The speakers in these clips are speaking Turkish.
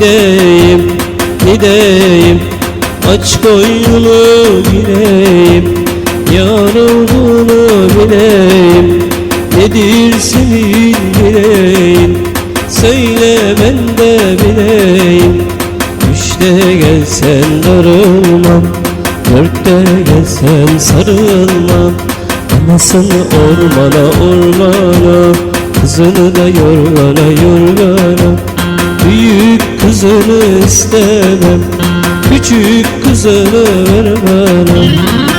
Ne diyeyim Aç koynunu gireyim Yar olduğunu bileyim. Nedir senin yüreğin? Söyle ben de bileyim. Üçte gelsen darılmam Dörtte gelsen sarılmam Anasını ormana ormana Kızını da yorgana yorgana kızını istemem. Küçük kızını ver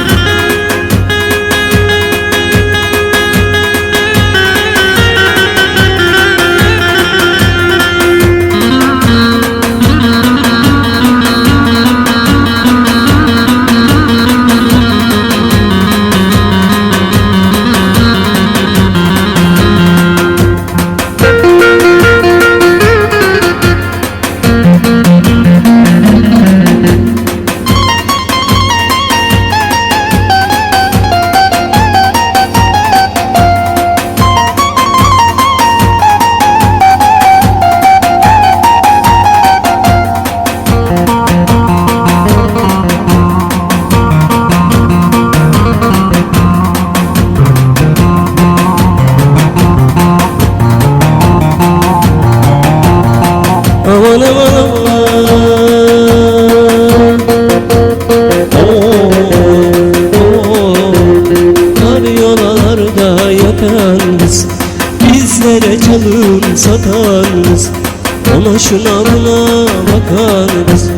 Ona şuna buna bakan kız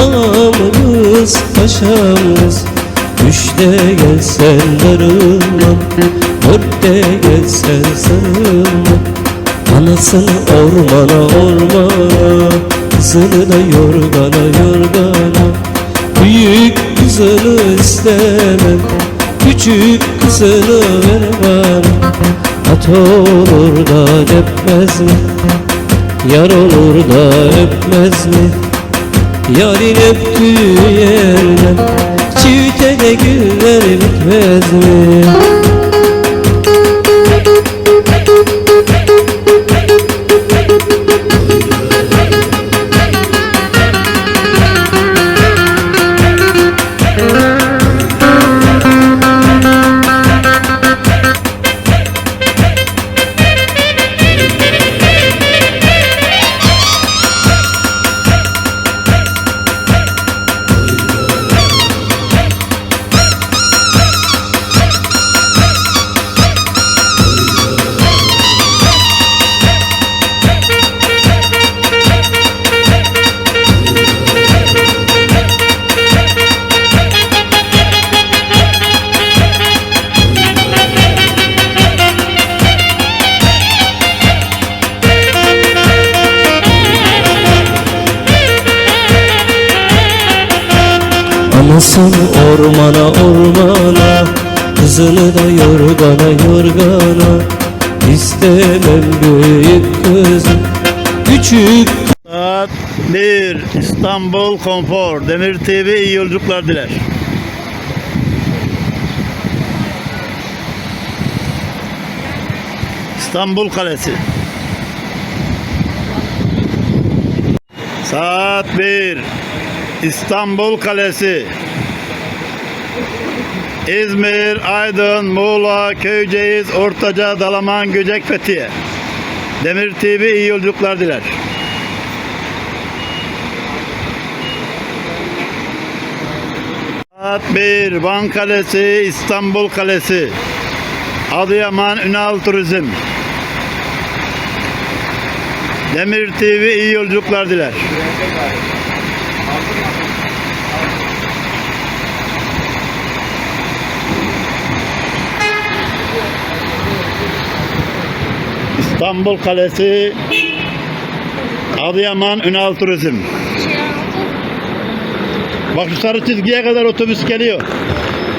Ağam kız paşam kız Üçte gelsen darılmam Dörtte gelsen sarılmam Anasını ormana ormana Kızını da yorgana yorgana. Büyük kızını istemem Küçük kızını ver bana At olur da öpmez mi? Yar olur da öpmez mi? Yarın öptüğü yerden Çiğitede güller bitmez mi? Anasını ormana ormana Kızını da yorgana yorgana İstemem büyük kızım Küçük Saat 1 İstanbul Konfor Demir TV iyi yolculuklar diler. İstanbul Kalesi. Saat 1 İstanbul Kalesi. İzmir, Aydın, Muğla, Köyceğiz, Ortaca, Dalaman, Göcek, Fethiye. Demir TV iyi yolculuklar diler. Saat 1 Van Kalesi, İstanbul Kalesi. Adıyaman Ünal Turizm. Demir TV iyi yolculuklar diler. İstanbul Kalesi, Adıyaman Ünal Turizm. Bak şu sarı çizgiye kadar otobüs geliyor.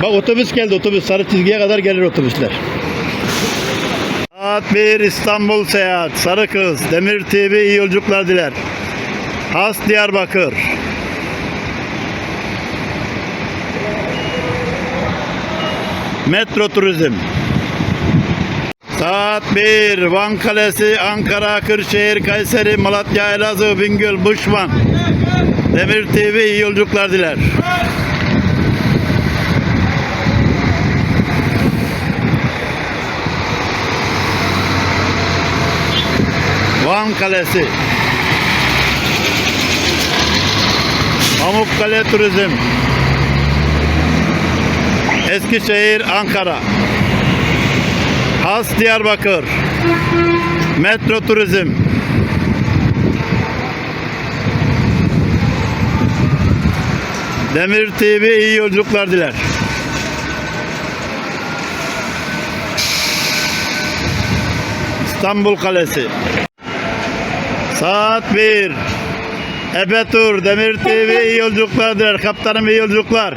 Bak otobüs geldi otobüs. Sarı çizgiye kadar gelir otobüsler. Saat 1 İstanbul Seyahat. Sarı Kız. Demir TV iyi yolculuklar diler. Has Diyarbakır. Metro Turizm. Saat 1 Van Kalesi, Ankara, Kırşehir, Kayseri, Malatya, Elazığ, Bingöl, Buşvan. Demir TV iyi yolculuklar diler. Van Kalesi. Pamukkale Turizm. Eskişehir, Ankara. Has Diyarbakır. Metro Turizm. Demir TV iyi yolculuklar diler. İstanbul Kalesi. Saat 1. Efe Tur, Demir TV iyi yolculuklar diler. Kaptanım iyi yolculuklar.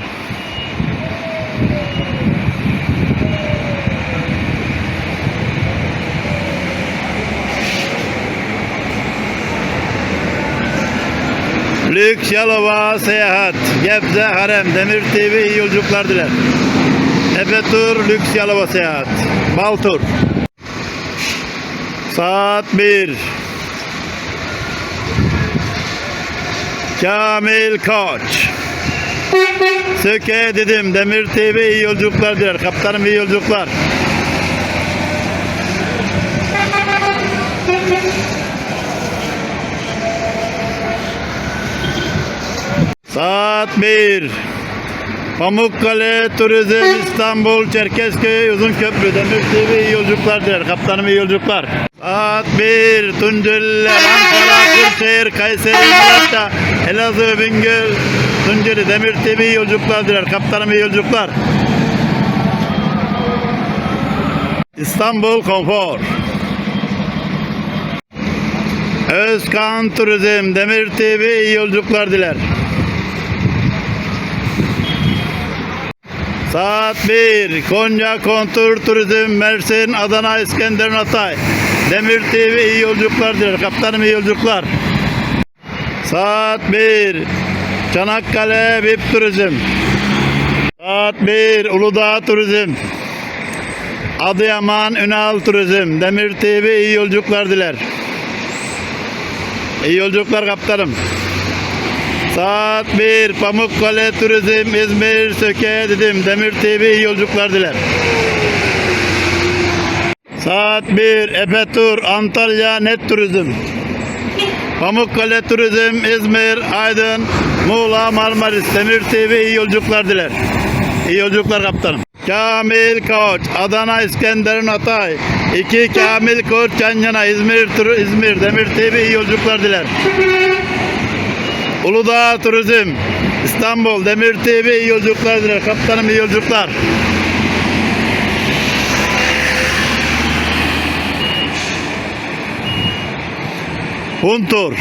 Lüks Yalova Seyahat, Gebze Harem, Demir TV iyi yolculuklar diler. Efe Tur, Lüks Yalova Seyahat, Baltur. Saat 1. Kamil Koç. Söke dedim, Demir TV iyi yolculuklar diler. Kaptanım iyi yolculuklar. Saat 1. Pamukkale Turizm İstanbul Çerkezköy Uzunköprü Demir TV iyi yolculuklar diler. Kaptanım iyi yolculuklar. Saat 1. Tunceli Ankara Kırşehir Kayseri Malatya Elazığ Bingöl Tunceli Demir TV iyi yolculuklar diler. Kaptanım iyi yolculuklar. İstanbul Konfor. Özkan Turizm Demir TV iyi yolculuklar diler. Saat 1. Konya Kontur Turizm Mersin Adana İskenderun Hatay. Demir TV iyi yolculuklar diler. Kaptanım iyi yolculuklar. Saat 1. Çanakkale VIP Turizm. Saat 1. Uludağ Turizm. Adıyaman Ünal Turizm. Demir TV iyi yolculuklar diler. İyi yolculuklar kaptanım. Saat 1 Pamukkale Turizm İzmir Söke dedim Demir TV yolculuklar diler. Saat 1 Efe Tur Antalya Net Turizm. Pamukkale Turizm İzmir Aydın Muğla Marmaris Demir TV iyi yolculuklar diler. İyi yolculuklar kaptanım. Kamil Koç Adana İskenderun Hatay 2 Kamil Koç yan yana İzmir İzmir Demir TV iyi yolculuklar diler. Uludağ Turizm İstanbul Demir TV iyi yolculuklar diler. Kaptanım iyi yolculuklar. Huntur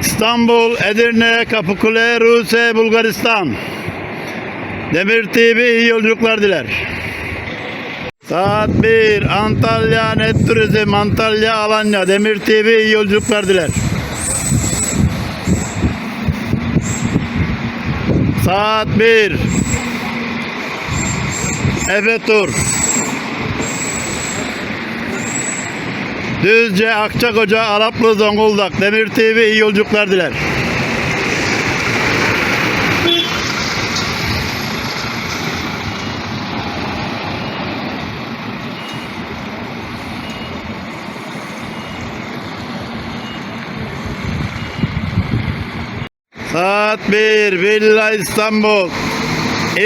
İstanbul, Edirne, Kapıkule, Ruse, Bulgaristan. Demir TV iyi yolculuklar diler. Saat 1 Antalya Net Turizm Antalya Alanya Demir TV iyi yolculuklar. Saat 1 Efe Tur Düzce Akçakoca Araplı Zonguldak Demir TV iyi yolculuklar. Saat 1 Villa İstanbul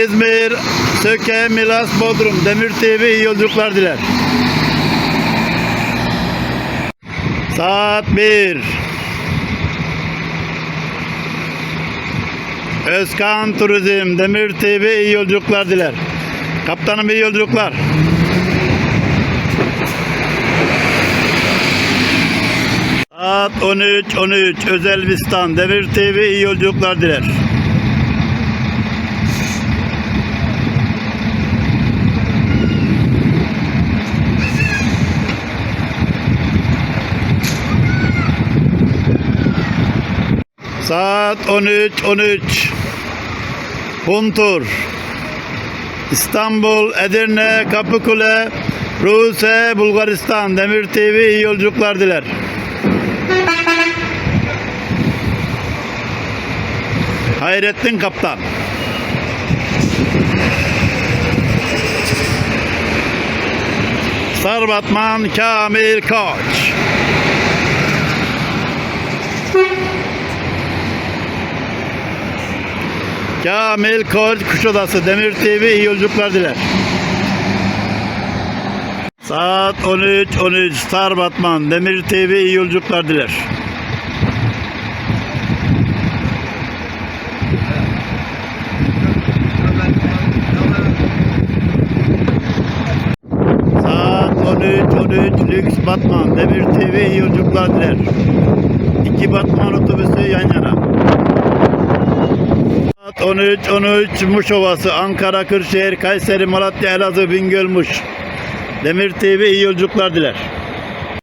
İzmir Söke Milas Bodrum Demir TV iyi yolculuklar diler. Saat 1 Özkan Turizm Demir TV iyi yolculuklar diler. Kaptanım iyi yolculuklar. Saat 13 13 Özel Vistan Demir TV iyi yolculuklar diler. Saat 13.13 Huntur İstanbul, Edirne, Kapıkule, Ruse, Bulgaristan, Demir TV iyi yolculuklar diler. Hayrettin Kaptan. Sarbatman Kamil Koç. Kamil Koç Kuşadası Demir TV iyi yolculuklar diler. Saat 13.13 Star Batman Demir TV iyi yolculuklar diler. Saat 13.13 Lüks Batman Demir TV iyi yolculuklar diler. İki Batman otobüsü yan yana. Saat 13.13 Muş Ovası Ankara, Kırşehir, Kayseri, Malatya, Elazığ, Bingöl, Muş. Demir TV iyi yolculuklar diler.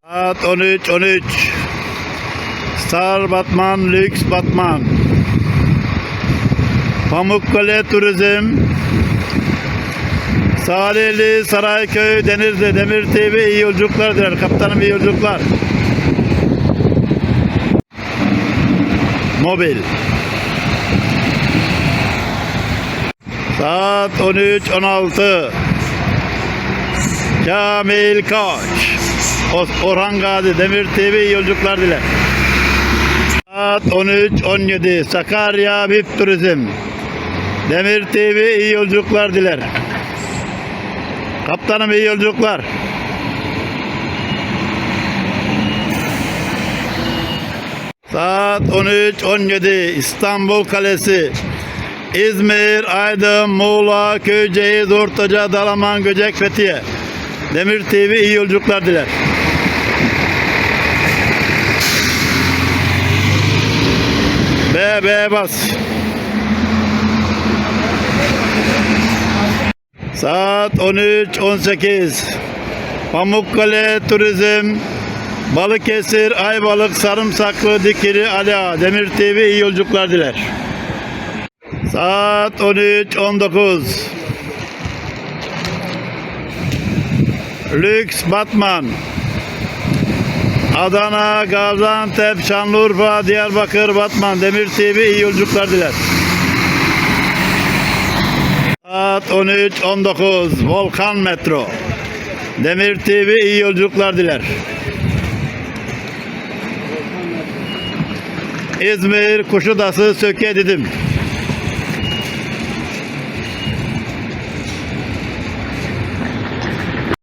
Saat 13.13 Star Batman, Lüks Batman. Pamukkale Turizm. Salihli, Sarayköy, Denizli, Demir TV iyi yolculuklar diler. Kaptanım iyi yolculuklar. Mobil. Saat 13.16 Kamil Koç Orhan Gazi Demir TV iyi yolculuklar diler. Saat 13.17 Sakarya VIP Turizm Demir TV iyi yolculuklar diler. Kaptanım iyi yolculuklar. Saat 13.17 İstanbul Kalesi İzmir, Aydın, Muğla, Köyceğiz, Ortaca, Dalaman, Göcek, Fethiye. Demir TV iyi yolculuklar diler. B, B bas. Saat 13.18 Pamukkale Turizm Balıkesir, Ayvalık, Sarımsaklı, Dikili, Ala, Demir TV iyi yolculuklar diler. Saat 13.19 Lüks Batman Adana, Gaziantep, Şanlıurfa, Diyarbakır, Batman, Demir TV iyi yolculuklar diler. Saat 13.19 Volkan Metro Demir TV iyi yolculuklar diler. İzmir Kuşadası Söke dedim.